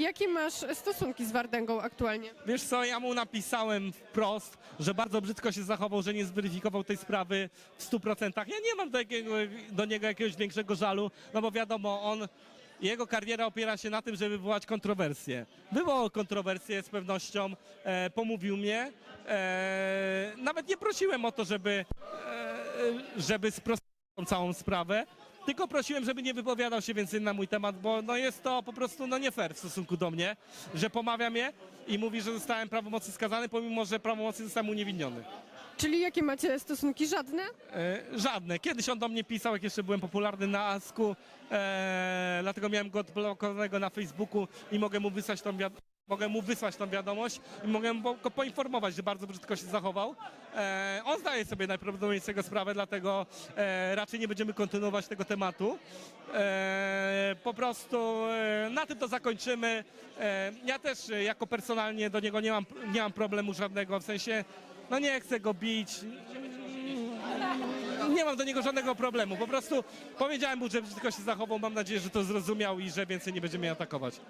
Jakie masz stosunki z Wardęgą aktualnie? Wiesz co, ja mu napisałem wprost, że bardzo brzydko się zachował, że nie zweryfikował tej sprawy w 100%. Ja nie mam do, jakiego, do niego jakiegoś większego żalu, no bo wiadomo, on, jego kariera opiera się na tym, żeby wywołać kontrowersje. Wywołał kontrowersje z pewnością, e, pomówił mnie. E, nawet nie prosiłem o to, żeby, e, żeby sprostować całą sprawę. Tylko prosiłem, żeby nie wypowiadał się więcej na mój temat, bo no jest to po prostu no nie fair w stosunku do mnie, że pomawia mnie i mówi, że zostałem prawomocnie skazany, pomimo że prawomocnie zostałem uniewinniony. Czyli jakie macie stosunki? Żadne? E, żadne. Kiedyś on do mnie pisał, jak jeszcze byłem popularny na Asku, e, dlatego miałem go odblokowanego na Facebooku i mogę mu wysłać tą wiadomość. Mogę mu wysłać tą wiadomość i mogę go poinformować, że bardzo brzydko się zachował. E, on zdaje sobie najprawdopodobniej z tego sprawę, dlatego e, raczej nie będziemy kontynuować tego tematu. E, po prostu e, na tym to zakończymy. E, ja też e, jako personalnie do niego nie mam, nie mam problemu żadnego, w sensie no nie chcę go bić, nie mam do niego żadnego problemu. Po prostu powiedziałem mu, że brzydko się zachował. Mam nadzieję, że to zrozumiał i że więcej nie będzie mnie atakować.